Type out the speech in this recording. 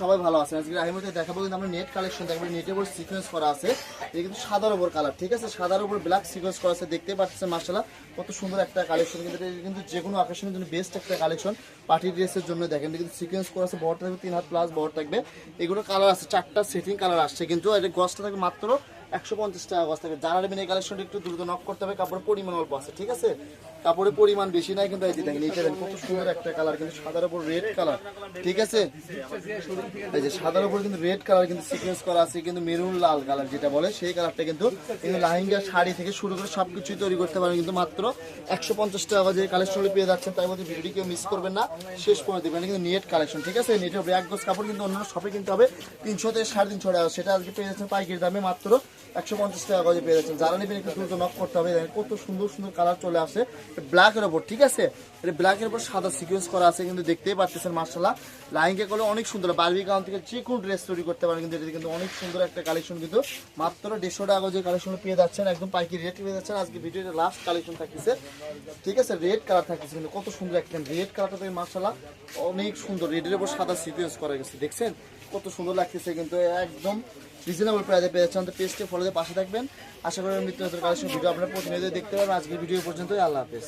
সবাই ভালো আছেন। আজকে আহিমতে দেখাবো কিন্তু আমরা নেট কালেকশন দেখাবো। নেটের উপর সিকোয়েন্স করা আছে। এটা কিন্তু সাদার উপর কালার ঠিক আছে? সাদার উপর ব্ল্যাক সিকোয়েন্স করা আছে। দেখতে পাচ্ছেন মার্শাল্লাহ কত সুন্দর একটা কালেকশন কিন্তু এটা কিন্তু যে কোনো আকাশের জন্য বেস্ট একটা কালেকশন পার্টি ড্রেসের জন্য দেখেন কিন্তু সিকোয়েন্স করা আছে। বড় থাকবে তিন হাত প্লাস বড় থাকবে। এগুলো কালার আছে, চারটা সেটিং কালার আসছে। কিন্তু এটা গছটা থাকবে মাত্র একশো পঞ্চাশ টাকা গছ থাকবে যারা নেবেন কালেকশনটা একটু দ্রুত নক করতে হবে, কাপড়ের পরিমাণ অল্প আছে, ঠিক আছে? কাপড়ের পরিমাণ বেশি নাই কিন্তু এই দেখেন এটা দেখেন, কত সুন্দর একটা কালার কিন্তু সাদার উপর রেড কালার ঠিক আছে? এই যে সাদার উপর কিন্তু রেড কালার কিন্তু সিকোয়েন্স করা আছে, কিন্তু মেরুন লাল কালার যেটা বলে, সেই কালারটা কিন্তু কিন্তু লাহিঙ্গা শাড়ি থেকে শুরু করে সবকিছুই তৈরি করতে পারেন কিন্তু মাত্র একশো পঞ্চাশ টাকা যে কালেকশনগুলো পেয়ে যাচ্ছেন তার মধ্যে ভিডিওটি কেউ মিস করবেন না, শেষ করে দেবেন কিন্তু নেট কালেকশন ঠিক আছে? নেটের ব্যাগ গোস কাপড় কিন্তু অন্যান্য শপে কিনতে হবে, তিনশো থেকে সাড়ে তিনশো টাকা, সেটা আজকে পেয়ে যাচ্ছেন পাইকারি দামে মাত্র একশো পঞ্চাশ টাকা গজে পেয়ে যাচ্ছেন। যারা নেবেন একটু দ্রুত নক করতে হবে। কত সুন্দর সুন্দর কালার চলে আসে। ব্ল্যাকের ওপর ঠিক আছে? এটা ব্ল্যাকের ওপর সাদা সিকোয়েন্স করা আছে কিন্তু দেখতেই পাচ্ছেন মার্শাল্লাহ লাইনকে করলে অনেক সুন্দর। বারবি কাউন্ট থেকে যে কোনো ড্রেস তৈরি করতে পারেন কিন্তু এটা কিন্তু অনেক সুন্দর একটা কালেকশন কিন্তু মাত্র দেড়শো টাকা যে কালেকশন পেয়ে যাচ্ছেন। একদম পাইকি রেট পেয়ে যাচ্ছেন। আজকে ভিডিওতে লাস্ট কালেকশন থাকতেছে। ঠিক আছে? রেড কালার থাকতেছে কিন্তু কত সুন্দর একটা রেড কালারটা থেকে মার্শাল্লাহ অনেক সুন্দর। রেডের ওপর সাদা সিকোয়েন্স করা গেছে, দেখছেন? কত সুন্দর লাগতেছে কিন্তু, একদম রিজনেবল প্রাইসে পেয়ে যাচ্ছেন। তো পেজকে ফলোতে পাশে থাকবেন। আশা করি মৃত্যু কালেকশন ভিডিও আপনারা প্রতিনিয়ত দেখতে পাবেন। আজকের ভিডিও পর্যন্তই। আল্লাহ হাফেজ।